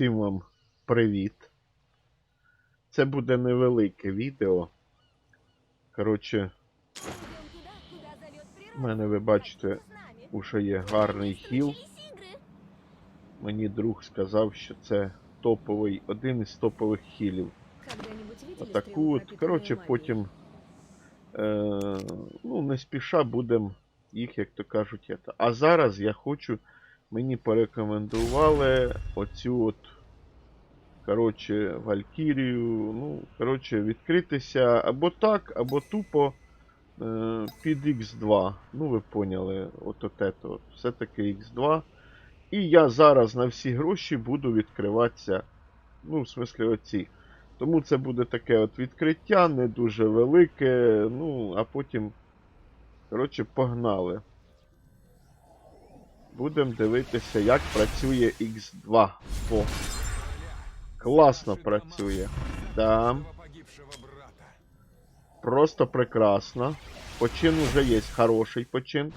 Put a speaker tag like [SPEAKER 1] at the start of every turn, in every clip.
[SPEAKER 1] Усім вам привіт. Це буде невелике відео. Коротше, в мене ви бачите, уже є гарний хіл. Мені друг сказав, що це топовий, один із топових хілів. Отаку от, коротше, потім, е, ну, не спіша будемо їх, як то кажуть. А зараз я хочу, мені порекомендували оцю от, коротше, Валькірію, ну, коротше, відкритися або так, або тупо е, під X2. Ну, ви поняли, от от от. Все-таки X2. І я зараз на всі гроші буду відкриватися. Ну, в смислі, оці. Тому це буде таке от відкриття, не дуже велике. Ну, а потім. Коротше, погнали. Будемо дивитися, як працює X2. О, класно працює. Да. Просто прекрасно. Почин уже є хороший почин.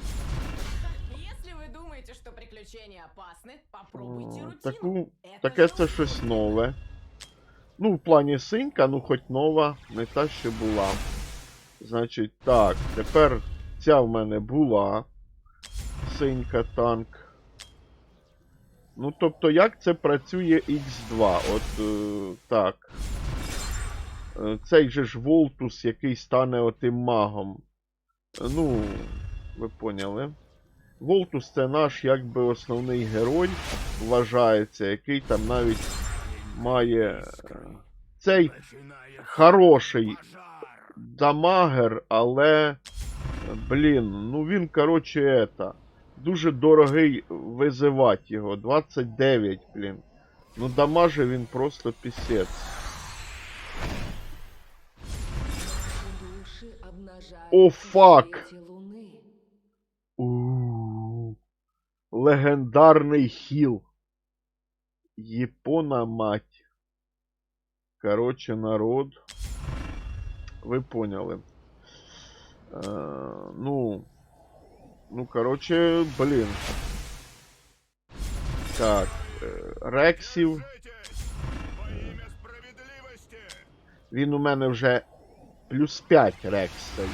[SPEAKER 2] Если вы думаете, что приключения опасны, попробуйте
[SPEAKER 1] О,
[SPEAKER 2] рутину.
[SPEAKER 1] Таку,
[SPEAKER 2] Это
[SPEAKER 1] таке
[SPEAKER 2] же
[SPEAKER 1] це
[SPEAKER 2] уже
[SPEAKER 1] щось нове. Ну, в плані синька, ну хоч нова, не та, що була. Значить, так, тепер ця в мене була. Синька танк. Ну, тобто, як це працює X2? От е, так. Е, Цей же ж Волтус, який стане отим магом. Е, Ну, ви поняли. Волтус це наш якби основний герой вважається, який там навіть має е, цей хороший дамагер, але. Блін, ну він, короче, это. Дуже дорогий визивати його. 29, блін. Ну дамаже він просто пісець. О, фак! У Легендарний хіл. Япона мать. Короче, народ. Ви поняли. Е, ну. Ну, короче, блін. Так. е, Рексів. Він у мене вже плюс 5 рексів.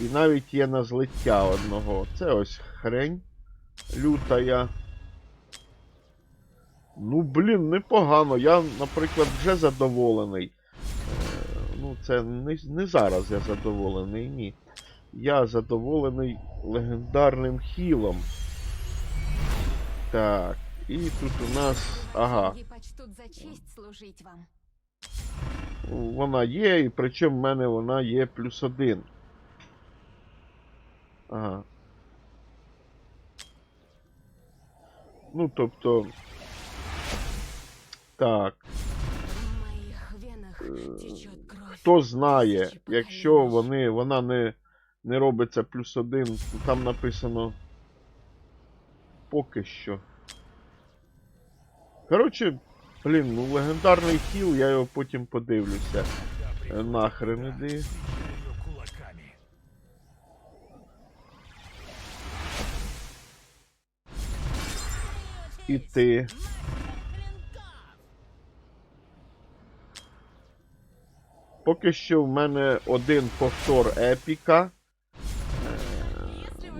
[SPEAKER 1] І навіть є на злиття одного. Це ось хрень лютая. Ну, блін, непогано. Я, наприклад, вже задоволений. Е, ну, це не, не зараз я задоволений, ні. Я задоволений легендарним хілом. Так, і тут у нас. Ага. Вона є, і причому в мене вона є плюс один. Ага. Ну, тобто. Так. Хто знає, якщо вони, вона не, не робиться плюс один, там написано поки що. Коротше, блін, ну легендарний хіл, я його потім подивлюся. Е, Нахрен іди. І ти. Поки що в мене один повтор епіка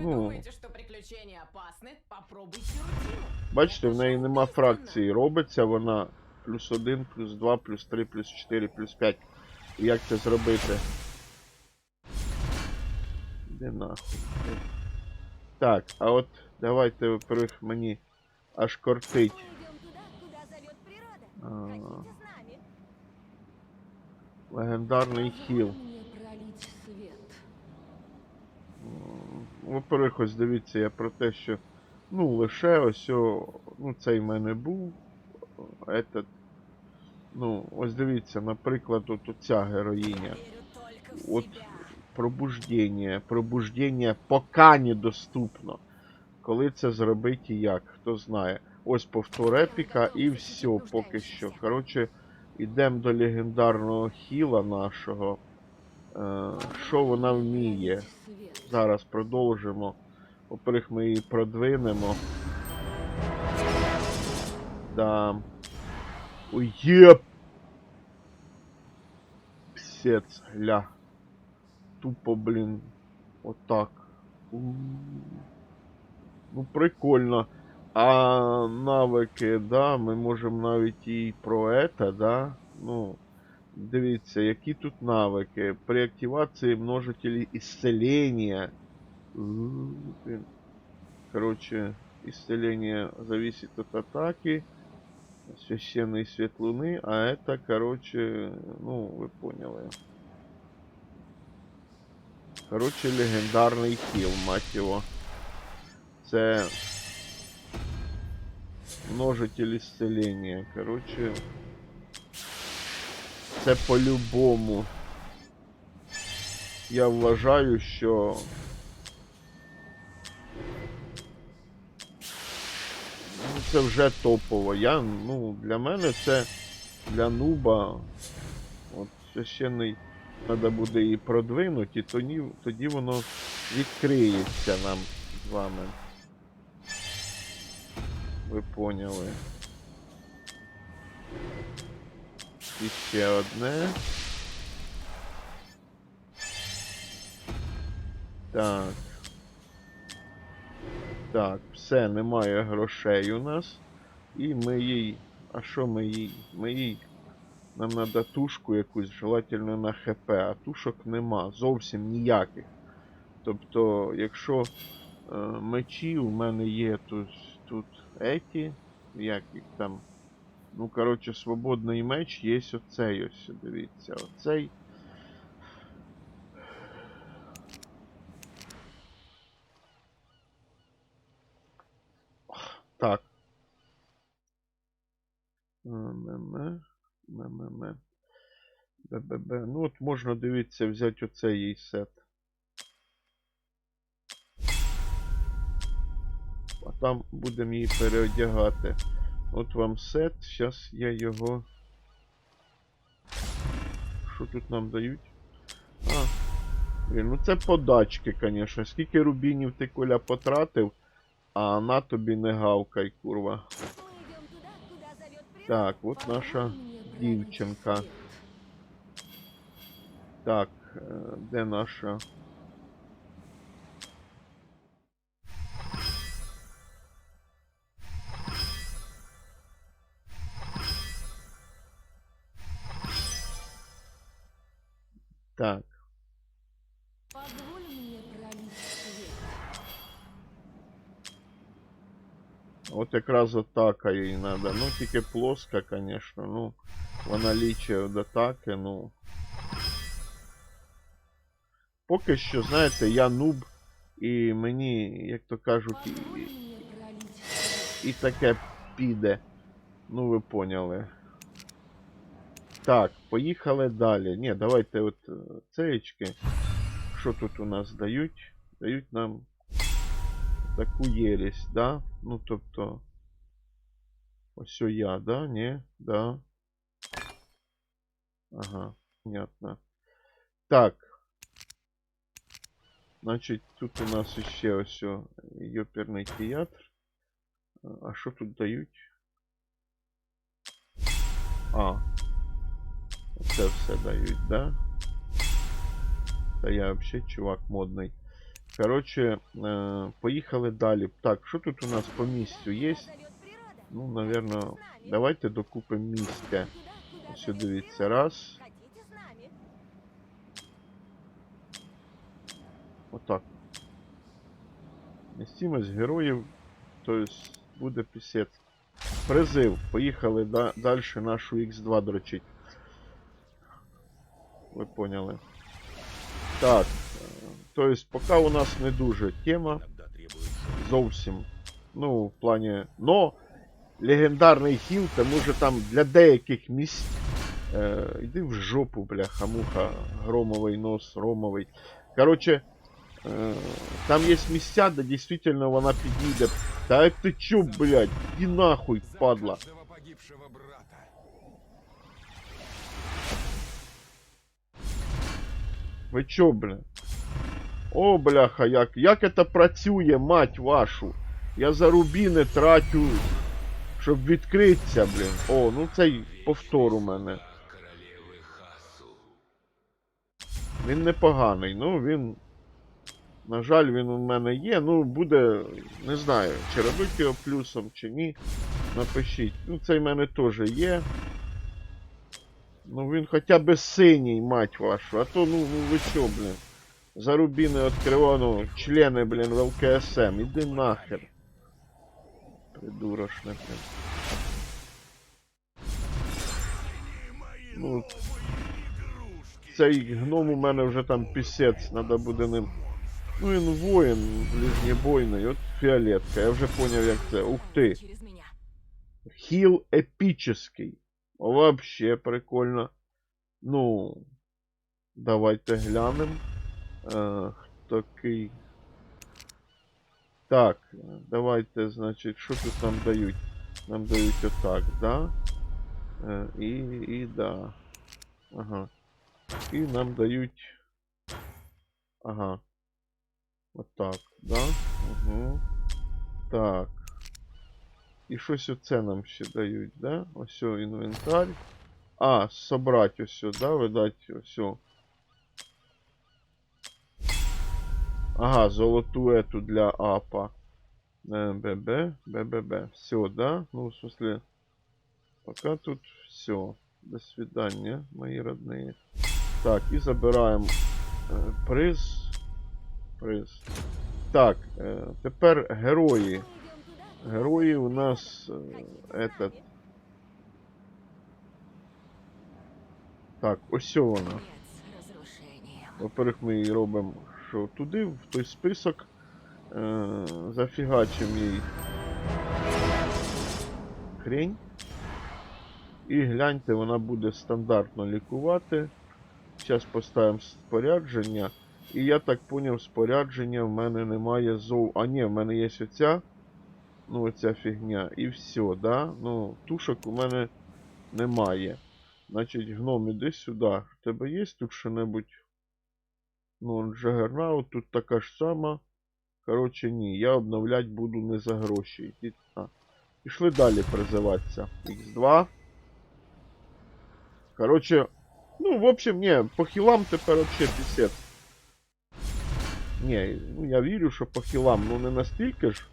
[SPEAKER 2] Если вы
[SPEAKER 1] ну.
[SPEAKER 2] думаете, что приключения опасны, попробуйте рутину.
[SPEAKER 1] Бачите, в
[SPEAKER 2] Это
[SPEAKER 1] неї
[SPEAKER 2] же
[SPEAKER 1] нема
[SPEAKER 2] уже
[SPEAKER 1] фракції. Робиться вона плюс 1, плюс 2, плюс 3, плюс 4, плюс 5. І як це зробити? Де нахуй? Так, а от давайте, во-первых, мені аж кортить.
[SPEAKER 3] Идем туда,
[SPEAKER 1] Во-первых, ось дивіться, я про те, що ну лише ось о, ну цей в мене був. Этот, ну, ось дивіться, наприклад, от ця героїня.
[SPEAKER 2] В
[SPEAKER 1] пробуждення. Пробуждення поки недоступно. Коли це зробити і як, хто знає. Ось повтор епіка і все поки що. Коротше, йдемо до легендарного хіла нашого. Е, що вона вміє? Зараз продовжимо. Во-первых, ми її продвинемо. Да. Ой, єп! Псец, гля. Тупо, блін. Отак. Ну, прикольно. А навики, да, ми можемо навіть і про это, да. Ну, дивіться, які тут навики. При активації множителей исцеления. У, блін. Короче, исцеление зависит от атаки. Священный свет луны, а это, короче, ну, вы поняли. Короче, легендарний хіл, мать його. Це множитель исцеления. Короче, Це по-любому. Я вважаю, що Ну, це вже топово. Я, ну, для мене це для нуба. От священний треба буде і продвинути, і тоді, тоді воно відкриється нам з вами. Ви поняли. І ще одне. Так. Так, все, немає грошей у нас. І ми їй. А що ми їй? Ми їй. Нам треба тушку якусь, желательно на ХП, а тушок нема. Зовсім ніяких. Тобто, якщо е, мечі у мене є тут, тут еті, як їх там. Ну, коротше, свободний меч є оцей ось, дивіться, оцей. Так. ММ. ММ. БББ. Ну от можна дивитися, взяти оцей їй сет. А там будемо її переодягати. От вам сет. Зараз я його. Що тут нам дають? А. Блін, ну це подачки, звісно. Скільки рубінів ти Коля потратив, а на тобі не гавкай, курва. Так, от наша дівчинка. Так, е, де наша? От якраз атака їй надо. Ну, тільки плоска, звісно. Ну, вона лічить від атаки, ну. Поки що, знаєте, я нуб, і мені, як то кажуть, і, і таке піде. Ну, ви поняли. Так, поїхали далі. Ні, давайте от е, цеєчки. Що тут у нас дають? Дають нам таку єресь, да? Ну, тобто. Ось я, да? Ні? Да. Ага, понятно. Так. Значить, тут у нас ще ось йоперний театр. А що тут дають? А. Це все дають, да? Та я взагалі чувак модний. Коротше, е, поїхали далі. Так, що тут у нас по місцю є? Ну, наверное, давайте докупимо місця. Ось дивіться, раз.
[SPEAKER 3] Нами?
[SPEAKER 1] Отак. Містимость героїв, тобто буде пісець. Призив. Поїхали да, далі нашу Х2 дрочить. Ви поняли. Так. Е, Тобто, поки у нас не дуже тема. Зовсім. Ну, в плані. Но легендарний хіл, тому що там для деяких місць. Е, йди в жопу, бляха, муха, громовий нос, ромовий. Короче, е, там є місця, де дійсно вона підійде. Та ти чо, блядь, іди нахуй, падла. Ви чо, бля? О, бляха, як, як это працює, мать вашу? Я за рубіни трачу, щоб відкритися, блін. О, ну цей повтор у мене. Він непоганий, ну він. На жаль, він у мене є. Ну, буде. Не знаю, чи робити його плюсом, чи ні. Напишіть. Ну, цей в мене теж є. Ну він хоча б синій, мать вашу. А то, ну, ну ви чо, блін. За рубіни відкривав, ну, члени, блін, в ЛКСМ. Іди нахер. Придурошне, блін. Ну, цей гном у мене вже там пісець, треба буде ним. Ну він воїн, ближнебойний, от фіолетка, я вже поняв як це. Ух ти. Хіл епічний. Вообще прикольно. Ну, давайте глянемо. Е, такий. Так, давайте, значить, що тут нам дають? Нам дають отак, да? Е, і, і да. Ага. І нам дають. Ага. Отак, да? Угу. Так. І щось оце нам ще дають, да? Ось інвентар. А, собрать ось, да, видать, ось. Ага, золоту эту для апа. Э, ББ, БББ. Все, да? Ну, в смысле, пока тут все. До свидания, мои родные. Так, і забираємо е, приз. Приз. Так, е, тепер герої.
[SPEAKER 3] Мы идем туда.
[SPEAKER 1] Герої у нас е, этот. Так, ось вона.
[SPEAKER 3] Конец разрушения.
[SPEAKER 1] Во-первых, ми її робимо що туди, в той список. Е, зафігачимо їй хрень. І гляньте, вона буде стандартно лікувати. Зараз поставимо спорядження. І я так поняв, спорядження в мене немає зов. А ні, в мене є оця. Ну, оця фігня. І все, да? Ну, тушок у мене немає. Значить, гном, іди сюди. В тебе є тут що-небудь? Ну, Джагернаут тут така ж сама. Коротше, ні, я обновлять буду не за гроші. Ідіть. А. Пішли далі призиватися. Х2. Коротше, ну, в общем, ні, по хілам тепер вообще пісець. Ні, ну я вірю, що по хілам, ну не настільки ж,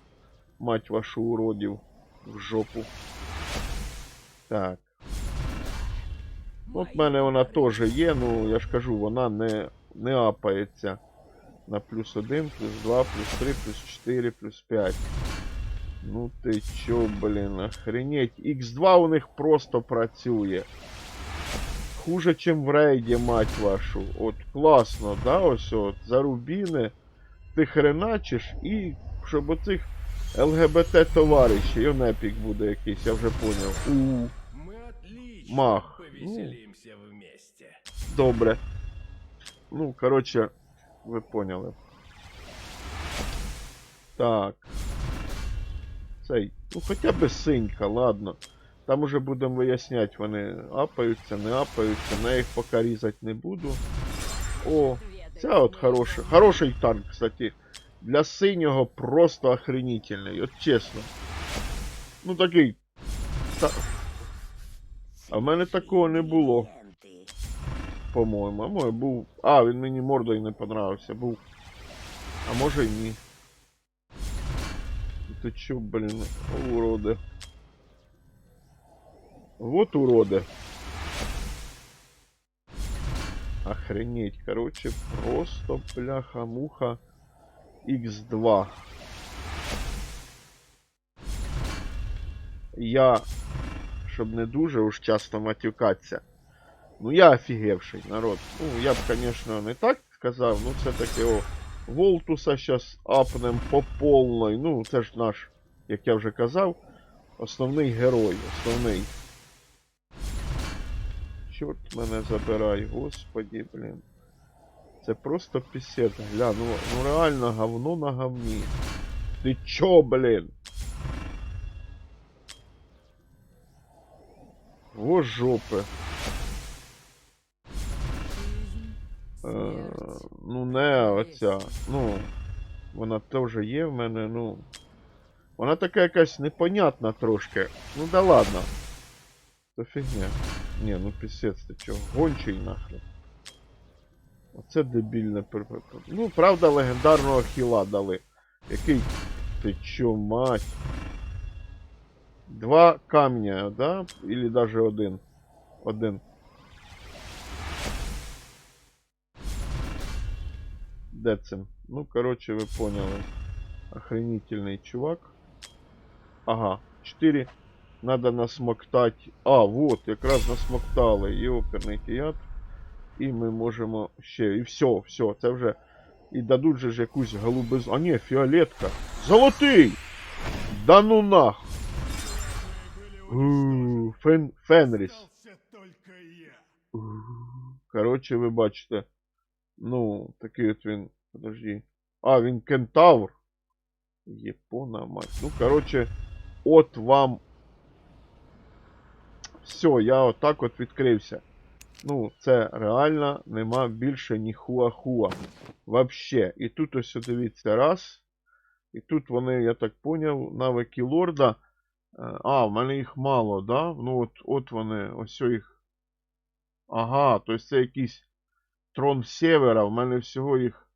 [SPEAKER 1] мать вашу уродів, в жопу. Так. От в мене вона теж є, ну я ж кажу, вона не, не апається на плюс 1, плюс 2, плюс 3, плюс 4, плюс 5. Ну ти чо, блін, охренеть. Х2 у них просто працює. Хуже, чим в рейді, мать вашу. От класно, да, ось от, за рубіни ти хреначиш і щоб оцих ЛГБТ товаришів, он епік буде якийсь, я вже поняв. У, Мах.
[SPEAKER 4] вместе.
[SPEAKER 1] добре. Ну, коротше, ви поняли. Так. Цей. Ну хоча б синька, ладно. Там уже будемо виясняти, вони апаються, не апаються. На їх поки різати не буду. О, ця от хороша. Хороший танк, кстати. Для синього просто охренительний, от чесно. Ну такий. Та... А в мене такого не було. По-моєму. А може був. А, він мені мордою не понравився. Був. А може і ні. Ти чо, блін, уроди. Вот уроды. Охренеть, короче, просто бляха-муха X2. Я, щоб не дуже уж часто матюкатися. Ну я офігевший народ. Ну, я б, конечно, не так сказав, ну все-таки о. Волтуса зараз апнем по повної. Ну, це ж наш, як я вже казав, основний герой, основний. Чорт мене забирай, господі, блін. Це просто пісет, гля, ну, ну реально говно на говні. Ти чо, блін? Во жопи. Е, ну не оця. Ну. Вона теж є в мене, ну. Вона така якась непонятна трошки. Ну да ладно. Це фігня. Ні, ну пісець ти чого? Гончий нахрен. Оце дебільне Ну, правда, легендарного хіла дали. Який ти чо, мать? Два камня, да? Или даже один. Один. Де? Ну, короче, ви поняли. Охренительний чувак. Ага, 4. Надо насмоктать. А, вот, якраз насмоктали. Йоперний кіят. І ми можемо ще. І все, все, це вже. І дадуть же ж якусь голубизну. А ні, фіолетка. Золотий! Да ну нах! Фен... Фенріс. Коротше, ви бачите. Ну, такий от він. Подожди. А, він кентавр. Єпона мать. Ну, коротше, от вам. Все, я отак от відкрився. Ну, це реально нема більше ні хуа-хуа. Вообще. І тут ось дивіться, раз. І тут вони, я так поняв, навики лорда. Е, А, в мене їх мало, да? Ну от, от вони, ось їх. Ага, то есть це якийсь трон севера, в мене всього їх.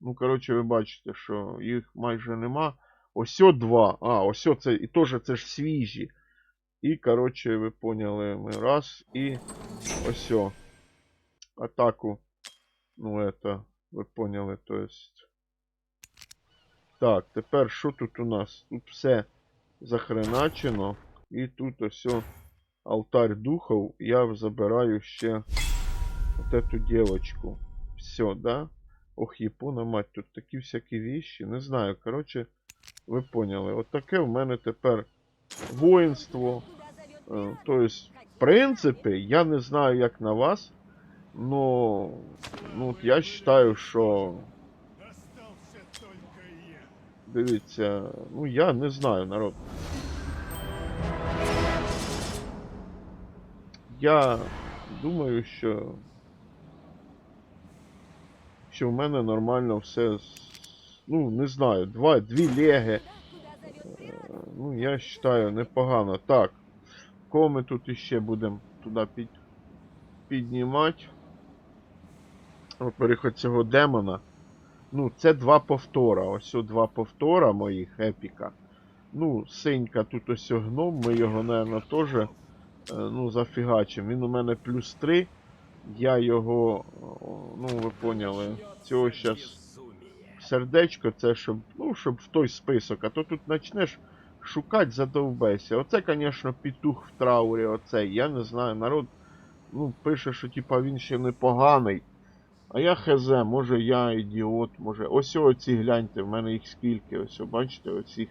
[SPEAKER 1] Ну, коротше, ви бачите, що їх майже нема. Ось о два. А, ось це. І теж це ж свіжі. І, коротше, ви поняли, ми раз і ось. Атаку. Ну, это, ви поняли, то есть. Так, тепер що тут у нас? Тут все захреначено. І тут ось алтарь духов. Я забираю ще вот эту девочку. Все, да? Ох, Япона мать, тут такі всякі вещи. Не знаю, коротше, ви поняли. От таке в мене тепер воїнство. Е, То есть, в принципі, я не знаю, як на вас, но ну, я вважаю, що. Дивіться, ну я не знаю, народ. Я думаю, що. Що в мене нормально все. Ну, не знаю, два, дві леги. Е, Ну, я вважаю, непогано. Так. Кого ми тут іще будемо туди під... піднімати? Во-первых, цього демона. Ну, це два повтора. Ось два повтора моїх епіка. Ну, синька тут ось гном, ми його, наверное, теж е, ну, зафігачимо. Він у мене плюс 3. Я його, ну, ви поняли, цього
[SPEAKER 4] Безумие.
[SPEAKER 1] сердечко, це щоб, ну, щоб в той список, а то тут почнеш шукати, задовбайся. Оце, звісно, петух в траурі, оцей. Я не знаю, народ ну, пише, що типа він ще непоганий. А я хз, може я ідіот, може. Ось оці гляньте, в мене їх скільки, ось, бачите, оцих.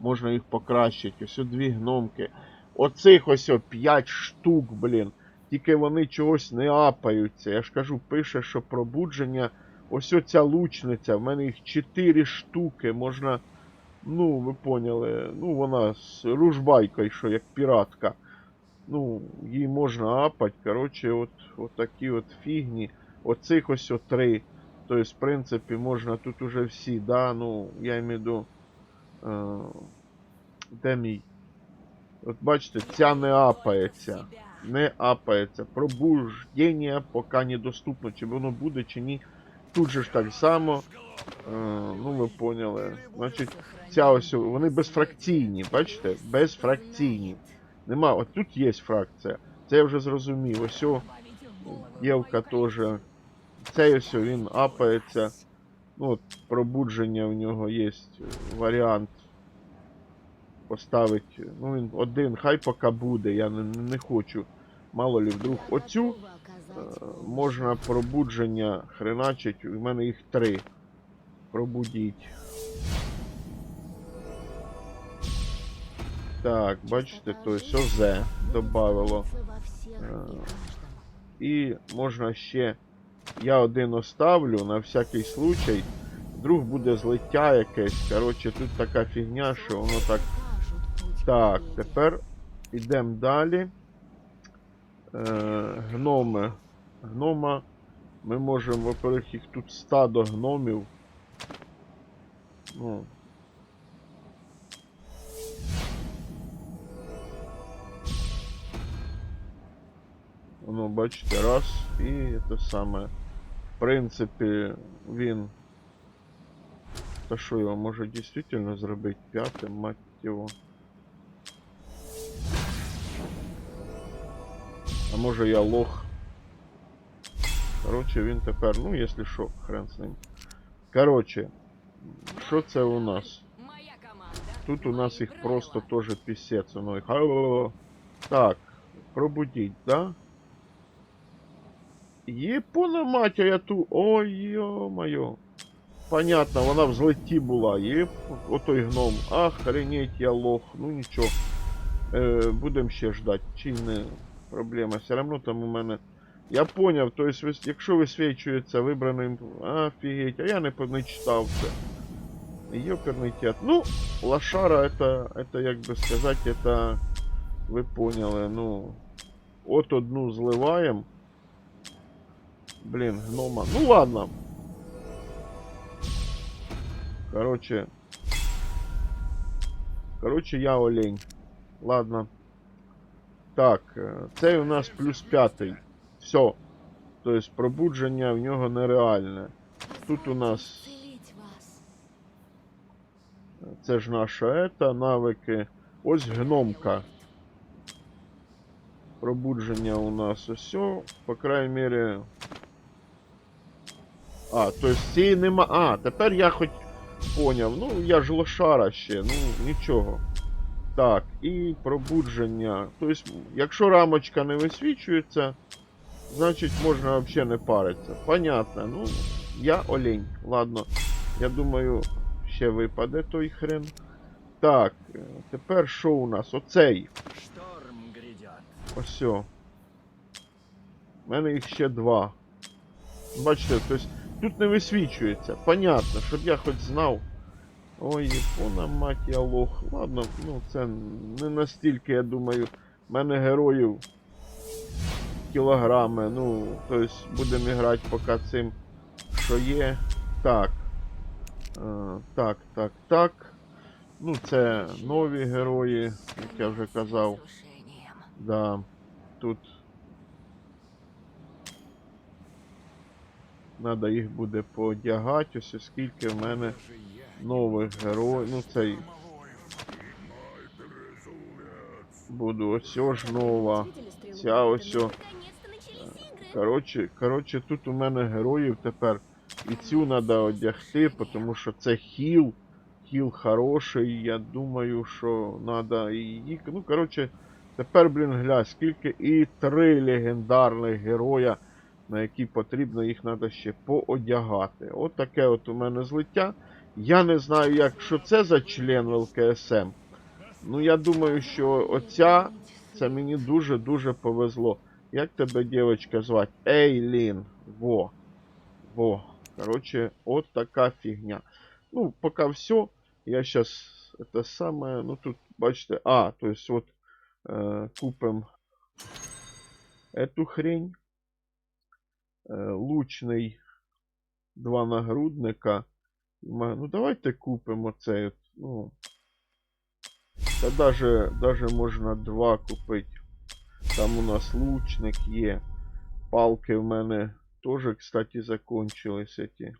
[SPEAKER 1] Можна їх покращити. Ось дві гномки. Оцих ось о 5 штук, блін. Тільки вони чогось не апаються. Я ж кажу, пише, що пробудження. Ось оця лучниця, в мене їх 4 штуки, можна. Ну, ви поняли, ну вона з ружбайкою, що як піратка. Ну, її можна апати. Коротше, от, от такі от фігні. Оцих ось о. Тобто, в принципі, можна тут уже всі, да, ну, я имею в. Е, де мій? От бачите, ця не апається. Не апається. Пробуждення поки недоступно. Чи воно буде, чи ні. Тут же ж так само. Е, ну, ви поняли. Значить, ця ось, вони безфракційні, бачите? Безфракційні. Нема, от тут є фракція. Це я вже зрозумів. Ось о, дівка теж. Цей ось він апається. Ну, от, пробудження в нього є варіант поставити. Ну, він один, хай поки буде, я не, не хочу. Мало лі вдруг. Оцю е, можна пробудження хреначить. У мене їх три. Пробудіть. Так, бачите, то есть ОЗ добавило. І можна ще. Я один оставлю на всякий случай. Вдруг буде злиття якесь. Коротше, тут така фігня, що воно так. Так, тепер йдемо далі. Е, гноми. Гнома. Ми можемо, во-первых, їх тут стадо гномів. Ну. Ну, бачите, раз, і те саме. В принципі, він. Та що його може дійсно зробити п'ятим, мать його. А може я лох. Короче, він тепер, ну, якщо що, хрен з ним. Короче, що це у нас? Тут у нас їх просто тоже писец. Ну. Алло. Так, пробудить, да? Єпона мать, а я ту. Ой, ё-моё. Понятно, вона в була. Єп, отой гном. Охренеть, я лох. Ну нічого. Е, будем ще ждать. Чи не проблема. Все равно там у мене. Я поняв, то есть, вис- якщо висвічується вибраним. Офігеть, а я не, по- не читав це. Ёперный тет. Ну, лошара это, это, як би сказати, это, ви поняли, ну, от одну зливаємо. Блін, гнома. Ну ладно. Короче. Короче, я олень. Ладно. Так, е, цей у нас плюс п'ятий. Все. Тобто пробудження в нього нереальне. Тут у нас Це ж наша ета, навики. Ось гномка. Пробудження у нас усьо. По крайній мірі. А, то есть цієї нема. А, тепер я хоч поняв. Ну, я ж лошара ще, ну нічого. Так, і пробудження. Тобто, якщо рамочка не висвічується, значить можна взагалі не паритися. Понятно. Ну, я олень. Ладно. Я думаю, ще випаде той хрен. Так, е, тепер що у нас? Оцей.
[SPEAKER 5] Шторм.
[SPEAKER 1] Ось. У мене їх ще два. Бачите, тобто тут не висвічується. Понятно, щоб я хоч знав. Ой, япона мать я лох. Ладно, ну це не настільки, я думаю. В мене героїв кілограми. Ну, тобто будемо грати поки цим, що є. Так. Е, так, так, так. Ну, це нові герої, як я вже казав. Да, тут Надо їх буде поодягати, ось оскільки в мене нових героїв. Ну цей буду ось ж нова. Ця ось. Коротше, коротше, тут у мене героїв тепер. І цю треба одягти, тому що це хіл. Хіл хороший, я думаю, що треба її. Ну, коротше, тепер, блін, глянь, скільки і три легендарних героя, на які потрібно їх треба ще поодягати. От таке от у мене злиття. Я не знаю, як що це за член в ЛКСМ. Ну, я думаю, що оця це мені дуже-дуже повезло. Як тебе, дівчинка, звати? Ейлін. Во. Во. Короче, от така фігня. Ну, пока все. Я сейчас это самое, ну тут, бачите, а, то есть вот э, купим эту хрень. Э, лучний два нагрудника. Ну давайте купимо оцей, от, ну. Та даже, даже можна два купити. Там у нас лучник є. Палки в мене теж, кстати, закончились эти.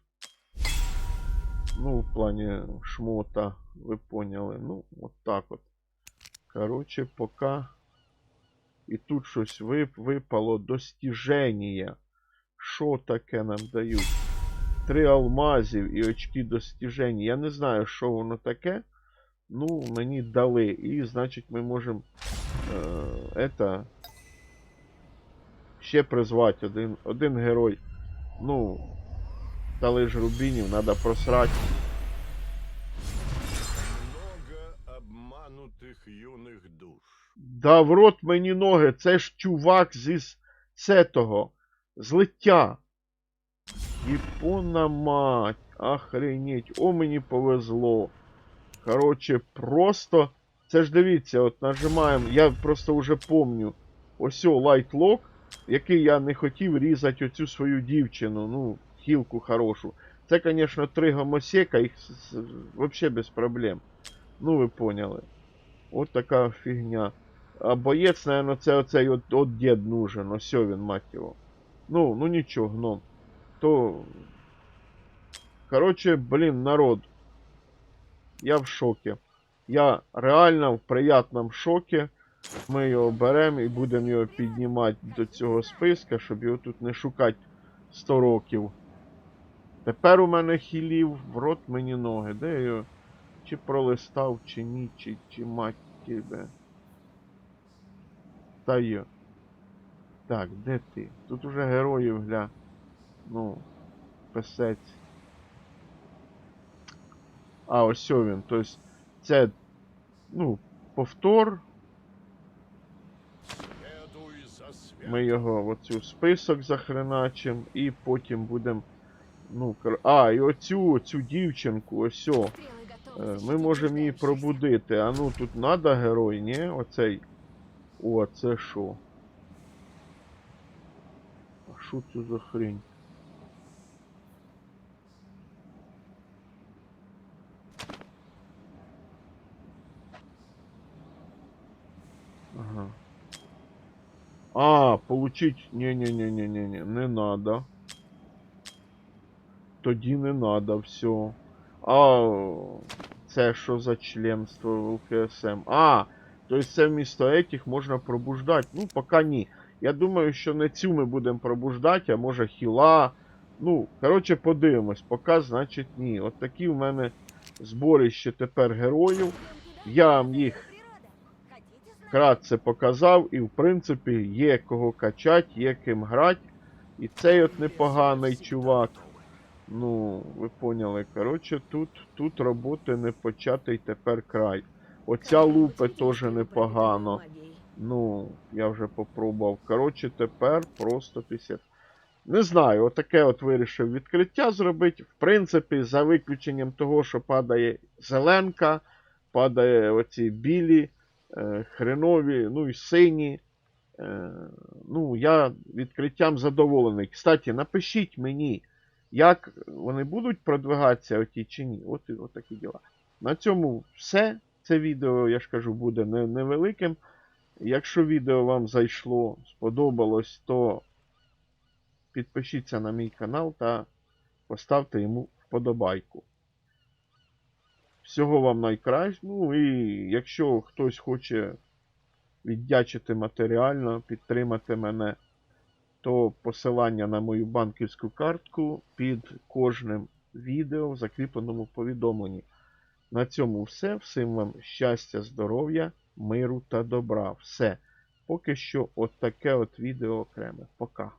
[SPEAKER 1] Ну, в плане шмота, ви поняли. Ну, от так от. Короче, пока. І тут щось вип, випало достіження. Що таке нам дають? Три алмазів і очки достіжень. Я не знаю, що воно таке. Ну, мені дали. І, значить, ми можемо е, это, ще призвати один, один герой. Ну, дали ж рубінів, треба просрати.
[SPEAKER 5] Много обманутых юных душ.
[SPEAKER 1] Да в рот мені ноги, це ж чувак зі с- цетого, злиття. Єпона мать, охренеть, о мені повезло. Короче, просто. Це ж дивіться, от нажимаємо, я просто вже помню. Ось лайтлок, який я не хотів різати оцю свою дівчину, ну, хілку хорошу. Це, звісно, три гомосека, їх взагалі без проблем. Ну, ви поняли. От така фігня. А боєць, наверное, це оцей от, от дід нужен. Ось він, мать його. Ну, ну нічого, гном. То. Короче, блін, народ. Я в шокі. Я реально в приятному шокі. Ми його беремо і будемо його піднімати до цього списка, щоб його тут не шукати 100 років. Тепер у мене хілів, в рот мені ноги. Де я його? Чи пролистав, чи ні, чи, чи мать тебе. Та є. Так, де ти? Тут уже героїв гля. Ну, писець. А, ось він. Тобто це, ну, повтор. Ми його оцю список захреначим і потім будемо. Ну, кор- а, і оцю, оцю дівчинку, ось. о.
[SPEAKER 3] Стрелы
[SPEAKER 1] Е. Ми можемо її пробудити. А ну тут надо герой, ні? Оцей. О, це що? А що це за хрень? А, получить. Не-не-не-не-не-не, не надо. Тоді не надо, все. А це що за членство в ЛКСМ? А, то есть це вмісто этих можна пробуждати. Ну, поки ні. Я думаю, що не цю ми будемо пробуждати, а може хіла. Ну, коротше, подивимось. Поки, значить, ні. От такі в мене зборище тепер героїв. Я вам їх вкратце показав, і в принципі є кого качати, є ким грати. І цей от непоганий чувак. Ну, ви поняли. Коротше, тут, тут роботи не початий тепер край. Оця лупа теж непогано. Ну, я вже попробував. Коротше, тепер просто після. Не знаю, отаке от вирішив відкриття зробити. В принципі, за виключенням того, що падає зеленка, падає оці білі, хренові, ну і сині. Е, ну, я відкриттям задоволений. Кстати, напишіть мені, як вони будуть продвигатися оті чи ні. От, от такі діла. На цьому все. Це відео, я ж кажу, буде невеликим. Якщо відео вам зайшло, сподобалось, то підпишіться на мій канал та поставте йому вподобайку. Всього вам найкращого. Ну і якщо хтось хоче віддячити матеріально, підтримати мене, то посилання на мою банківську картку під кожним відео в закріпленому повідомленні. На цьому все. Всім вам щастя, здоров'я, миру та добра. Все. Поки що от таке от відео окреме. Пока.